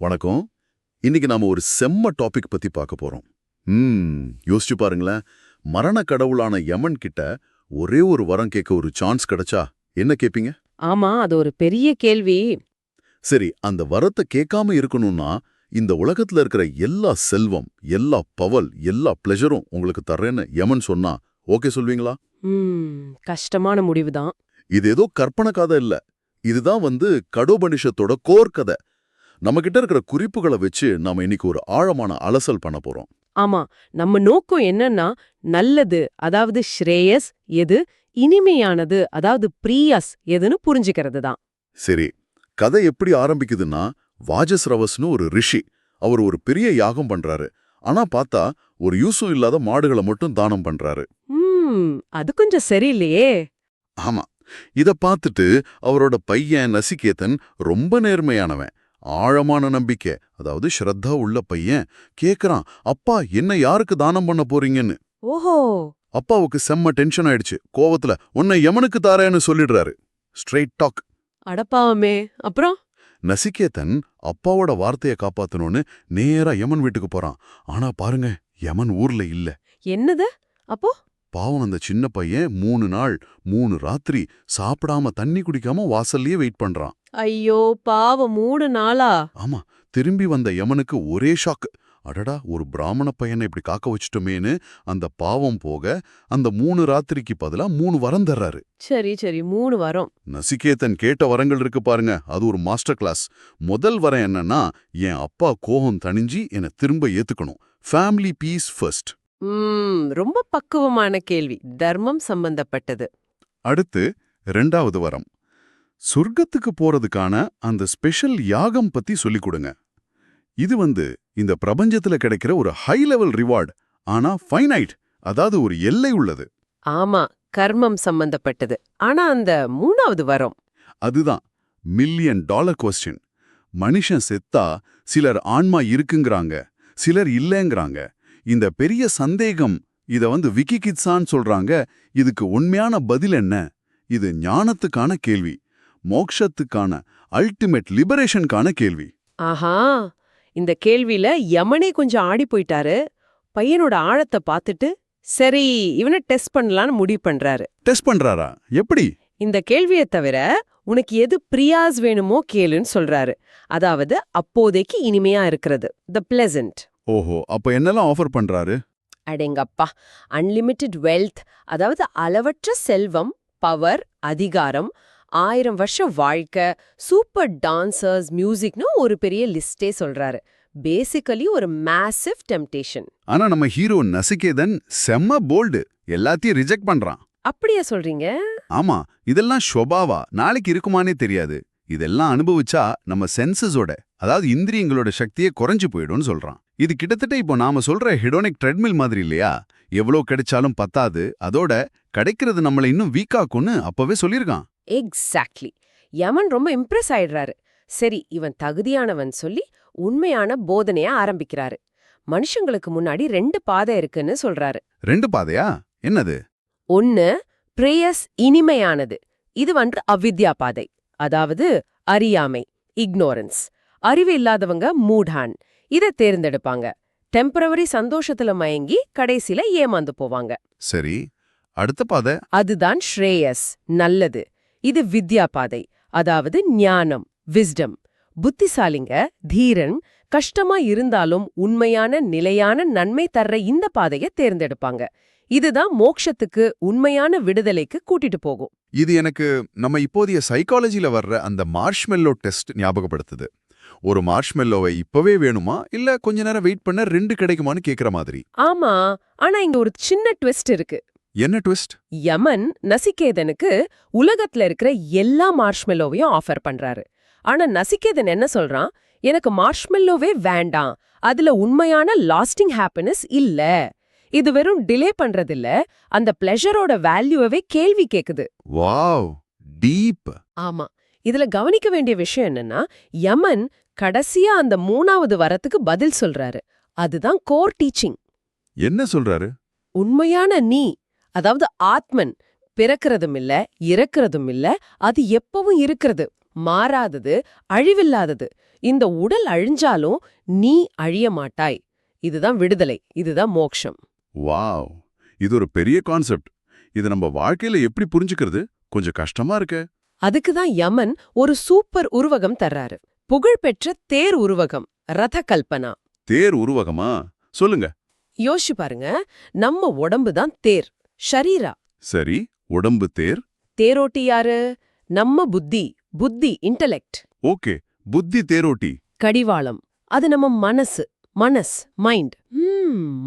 வணக்கம். இன்னைக்கு நாம ஒரு செம்ம டாபிக் பத்தி பார்க்க போறோம். ம் யோசிச்சு பாருங்களேன். மரண கடவுளான யமன் கிட்ட ஒரே ஒரு வரம் கேட்க ஒரு சான்ஸ் கிடைச்சா என்ன கேப்பீங்க? ஆமா அது ஒரு பெரிய கேள்வி. சரி அந்த வரத்தை கேட்காம இருக்கணும்னா இந்த உலகத்துல இருக்கிற எல்லா செல்வம் எல்லா பவல் எல்லா பிளெஷரும் உங்களுக்கு தர்றேன்னு யமன் சொன்னா ஓகே சொல்வீங்களா? ம் கஷ்டமான முடிவுதான். இது ஏதோ கற்பனை கதை இல்ல. இதுதான் வந்து கடோபனிஷத்தோட கோர் கதை நம்ம கிட்ட இருக்கிற குறிப்புகளை வச்சு நாம இன்னைக்கு ஒரு ஆழமான அலசல் பண்ண போறோம். ஆமா நம்ம நோக்கம் என்னன்னா நல்லது அதாவது ஸ்ரேயஸ் எது இனிமையானது அதாவது பிரியாஸ் எதுன்னு புரிஞ்சுக்கிறது தான். சரி கதை எப்படி ஆரம்பிக்குதுன்னா வாஜஸ்ரவஸ்னு ஒரு ரிஷி அவர் ஒரு பெரிய யாகம் பண்றாரு. ஆனா பார்த்தா ஒரு யூசும் இல்லாத மாடுகளை மட்டும் தானம் பண்றாரு. அது கொஞ்சம் சரியில்லையே. ஆமா இத பார்த்துட்டு அவரோட பையன் நசிகேதன் ரொம்ப நேர்மையானவன். ஆழமான நம்பிக்கை. அதாவது ஸ்ரத்தா உள்ள பையன் கேக்குறான் அப்பா என்ன யாருக்கு தானம் பண்ண போறீங்கன்னு? ஓஹோ. அப்பாவுக்கு செம்ம டென்ஷன் ஆயிடுச்சு. கோவத்துல உன்னை யமனுக்கு தாரேன்னு சொல்லிடுறாரு. ஸ்ட்ரெயிட் டாக் அடப்பாவமே அப்புறம்? நசிகேதன் அப்பாவோட வார்த்தையை காப்பாத்தணும்னு நேரா யமன் வீட்டுக்கு போறான். ஆனா பாருங்க யமன் ஊர்ல இல்ல. என்னது? அப்போ? பாவம் அந்த சின்ன பையன் மூணு நாள் மூணு ராத்திரி சாப்பிடாம தண்ணி குடிக்காம வாசல்லயே வெயிட் பண்றான். ஐயோ பாவம் மூணு நாளா? ஆமா திரும்பி வந்த யமனுக்கு ஒரே ஷாக்கு அடடா ஒரு பிராமண பையனை இப்படி காக்க வச்சுட்டோமேன்னு அந்த பாவம் போக அந்த மூணு ராத்திரிக்கு பதிலா மூணு வரம் தர்றாரு. சரி சரி மூணு வாரம். நசிகேதன் கேட்ட வரங்கள் இருக்கு பாருங்க அது ஒரு மாஸ்டர் கிளாஸ் முதல் வரம் என்னன்னா என் அப்பா கோபம் தணிஞ்சு என்னை திரும்ப ஏத்துக்கணும். ஃபேமிலி பீஸ் ஃபர்ஸ்ட் ம் ரொம்ப பக்குவமான கேள்வி. தர்மம் சம்பந்தப்பட்டது. அடுத்து ரெண்டாவது வரம். சொர்க்கத்துக்கு போறதுக்கான அந்த ஸ்பெஷல் யாகம் பத்தி சொல்லிக் கொடுங்க. இது வந்து இந்த பிரபஞ்சத்துல கிடைக்கிற ஒரு ஹை லெவல் ரிவார்ட் ஆனா ஃபைனைட் அதாவது ஒரு எல்லை உள்ளது. ஆமா கர்மம் சம்பந்தப்பட்டது. ஆனா அந்த மூணாவது வரம். அதுதான் மில்லியன் டாலர் கொஸ்டின் மனுஷன் செத்தா சிலர் ஆன்மா இருக்குங்கிறாங்க சிலர் இல்லைங்கிறாங்க. இந்த பெரிய சந்தேகம் இத வந்து விக்கிகிட்சான்னு சொல்றாங்க. இதுக்கு உண்மையான பதில் என்ன? இது ஞானத்துக்கான கேள்வி. மோக்ஷத்துக்கான அல்டிமேட் லிபரேஷனுக்கான கேள்வி. ஆஹா இந்த கேள்வியில யமனே கொஞ்சம் ஆடி போயிட்டாரு. பையனோட ஆழத்தை பார்த்துட்டு சரி இவனை டெஸ்ட் பண்ணலான்னு முடிவு பண்றாரு. டெஸ்ட் பண்றாரா? எப்படி? இந்த கேள்வியை தவிர உனக்கு எது பிரியாஸ் வேணுமோ கேளுன்னு சொல்றாரு. அதாவது அப்போதைக்கு இனிமையா இருக்கிறது. த பிளசன்ட் ஓஹோ அப்ப என்னெல்லாம் ஆஃபர் பண்றாரு? அடேங்கப்பா அன்லிமிட்டெட் வெல்த் அதாவது அளவற்ற செல்வம் பவர் அதிகாரம் ஆயிரம் வருஷம் வாழ்க்கை சூப்பர் டான்சர்ஸ் மியூசிக்னு ஒரு பெரிய லிஸ்டே சொல்றாரு. பேசிக்கலி ஒரு மேசிவ் டெம்டேஷன். ஆனா நம்ம ஹீரோ நசிகேதன் செம்ம போல்டு. எல்லாத்தையும் ரிஜெக்ட் பண்றான். அப்படியா சொல்றீங்க? ஆமா இதெல்லாம் ஷொபாவா? நாளைக்கு இருக்குமானே தெரியாது. இதெல்லாம் அனுபவிச்சா நம்ம சென்சஸோட அதாவது இந்திரியங்களோட சக்தியே குறைஞ்சு போயிடும்னு சொல்றான். இது கிட்டத்தட்ட இப்போ நாம சொல்ற ஹெடோனிக் ட்ரெட்மில் மாதிரி இல்லையா? எவ்வளோ கிடைச்சாலும் பத்தாது. அதோட கிடைக்கிறது நம்மளை இன்னும் வீக்காக்கும்னு அப்பவே சொல்லியிருக்கான். எக்ஸாக்ட்லி யமன் ரொம்ப இம்ப்ரெஸ் ஆயிடுறாரு. சரி இவன் தகுதியானவன் சொல்லி உண்மையான போதனைய ஆரம்பிக்கிறாரு. மனுஷங்களுக்கு முன்னாடி ரெண்டு பாதை இருக்குன்னு சொல்றாரு. ரெண்டு பாதையா? என்னது? ஒன்னு பிரேயஸ் இனிமையானது. இது வந்து அவித்யா பாதை. அதாவது அறியாமை இக்னோரன்ஸ் அறிவு இல்லாதவங்க மூடான் இதை தேர்ந்தெடுப்பாங்க. டெம்பரவரி சந்தோஷத்துல மயங்கி கடைசில ஏமாந்து போவாங்க. சரி அடுத்த பாதை? அதுதான் ஸ்ரேயஸ் நல்லது. இது வித்யா பாதை அதாவது ஞானம் விஸ்டம் புத்திசாலிங்க தீரன் கஷ்டமா இருந்தாலும் உண்மையான நிலையான நன்மை தர்ற இந்த பாதையை தேர்ந்தெடுப்பாங்க. இதுதான் மோக்ஷத்துக்கு உண்மையான விடுதலைக்கு கூட்டிட்டு போகும். இது எனக்கு நம்ம இப்போதைய சைக்காலஜில வர்ற அந்த மார்ஷ்மெல்லோ டெஸ்ட் ஞாபகப்படுத்துது. ஒரு மார்ஷ்மெல்லோவை இப்பவே வேணுமா? இல்ல கொஞ்ச நேரம் வெயிட் பண்ண ரெண்டு கிடைக்குமான்னு கேக்குற மாதிரி? ஆமா ஆனா இங்க ஒரு சின்ன ட்விஸ்ட் இருக்கு. என்ன ட்விஸ்ட்? யமன் நசிகேதனுக்கு உலகத்துல இருக்கிற எல்லா மார்ஷ்மெல்லோவையும் ஆஃபர் பண்றாரு. ஆனா நசிகேதன் என்ன சொல்றான்? எனக்கு மார்ஷ்மெல்லோவே வேண்டாம். அதுல உண்மையான லாஸ்டிங் ஹாப்பினஸ் இல்ல. இது வெறும் டிலே பண்றதில்ல. அந்த பிளஷரோட வேல்யூவே கேள்வி கேக்குது. வாவ்! டீப். ஆமா. இதுல கவனிக்க வேண்டிய விஷயம் என்னன்னா யமன் கடைசியா அந்த மூணாவது வரத்துக்கு பதில் சொல்றாரு. அதுதான் கோர் டீச்சிங். என்ன சொல்றாரு? உண்மையான நீ. அதாவது ஆத்மன் பிறக்கிறதும் இல்ல இறக்கிறதும் இல்ல அது எப்பவும் இருக்கிறது. மாறாதது அழிவில்லாதது. இந்த உடல் அழிஞ்சாலும் நீ அழிய மாட்டாய். இதுதான் விடுதலை இதுதான் மோக்ஷம். வாவ்! இது ஒரு பெரிய கான்செப்ட். இது நம்ம வாழ்க்கையில எப்படி புரிஞ்சுக்கிறது? கொஞ்சம் கஷ்டமா இருக்க. அதுக்கு தான் யமன் ஒரு சூப்பர் உருவகம் தர்றாரு. புகழ்பெற்ற தேர் உருவகம் ரத கல்பனா. தேர் உருவகமா? சொல்லுங்க. யோசிச்சு பாருங்க. நம்ம உடம்பு தான் தேர். ஷரீரா. சரி உடம்பு தேர்? தேரோட்டி யாரு? நம்ம புத்தி புத்தி இன்டலெக்ட் ஓகே புத்தி தேரோட்டி. கடிவாளம். அது நம்ம மனசு மனஸ் மைண்ட்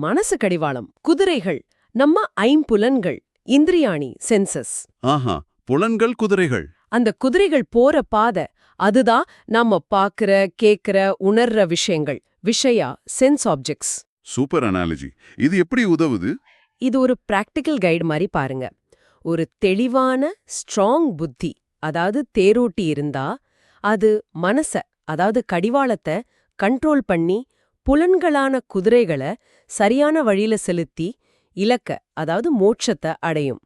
மனசு கடிவாளம். குதிரைகள் நம்ம ஐம்புலன்கள் இந்திரியாணி சென்சஸ் ஆஹா புலன்கள் குதிரைகள். அந்த குதிரைகள் போற பாதை அதுதான் நாம பாக்குற கேக்குற உணர்ற விஷயங்கள். விஷயா சென்ஸ் ஆப்ஜெக்ட்ஸ் சூப்பர் அனாலஜி இது எப்படி உதவுது? இது ஒரு பிராக்டிக்கல் கைடு மாதிரி பாருங்க. ஒரு தெளிவான ஸ்ட்ராங் புத்தி அதாவது தேரோட்டி இருந்தா அது மனச அதாவது கடிவாளத்தை கண்ட்ரோல் பண்ணி புலன்களான குதிரைகளை சரியான வழியில செலுத்தி இலக்க அதாவது மோட்சத்தை அடையும்.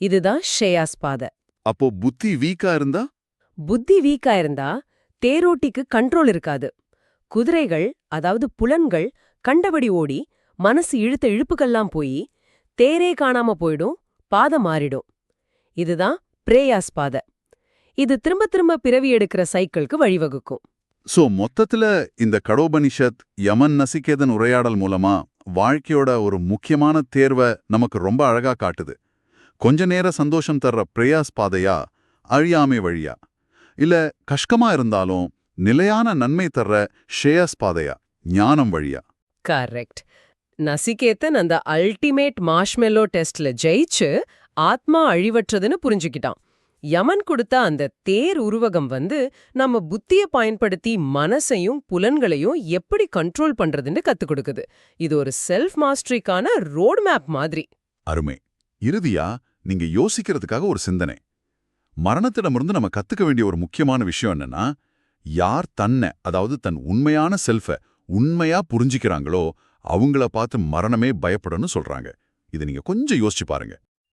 இதுதான் ஷேயாஸ் பாதை அப்போ புத்தி வீக்கா இருந்தா? புத்தி வீக்கா இருந்தா தேரோட்டிக்கு கண்ட்ரோல் இருக்காது. குதிரைகள் அதாவது புலன்கள் கண்டபடி ஓடி மனசு இழுத்த இழுப்புக்கெல்லாம் போய் தேரே காணாம போயிடும் பாதை மாறிடும். இதுதான் பிரேயாஸ் பாதை. இது திரும்ப திரும்ப பிறவி எடுக்கிற சைக்கிளுக்கு வழிவகுக்கும். சோ மொத்தத்துல இந்த கடோபனிஷத் யமன் நசிகேதன் உரையாடல் மூலமா வாழ்க்கையோட ஒரு முக்கியமான தேர்வை நமக்கு ரொம்ப அழகா காட்டுது. கொஞ்ச நேர சந்தோஷம் தர்ற பிரயாஸ் பாதையா அழியாமை வழியா? இல்ல கஷ்டமா இருந்தாலும் நிலையான நன்மை தர்ற ஷேயஸ் பாதையா ஞானம் வழியா? கரெக்ட். நசிகேத்தன் அந்த அல்டிமேட் மார்ஷ்மெல்லோ டெஸ்ட்ல ஜெயிச்சு ஆத்மா அழிவற்றதுன்னு புரிஞ்சுக்கிட்டான். யமன் கொடுத்த அந்த தேர் உருவகம் வந்து நம்ம புத்திய பயன்படுத்தி மனசையும் புலன்களையும் எப்படி கண்ட்ரோல் பண்றதுன்னு கத்துக் கொடுக்குது. இது ஒரு செல்ஃப் மாஸ்டரிக்கான ரோட் மேப் மாதிரி. அருமை. இறுதியா நீங்க யோசிக்கிறதுக்காக ஒரு சிந்தனை. மரணத்திடமிருந்து நம்ம கத்துக்க வேண்டிய ஒரு முக்கியமான விஷயம் என்னன்னா யார் தன்னை அதாவது தன் உண்மையான செல்ஃப உண்மையா புரிஞ்சுக்கிறாங்களோ அவங்கள பார்த்து மரணமே பயப்படணும்னு சொல்றாங்க. இதை நீங்க கொஞ்சம் யோசிச்சு பாருங்க.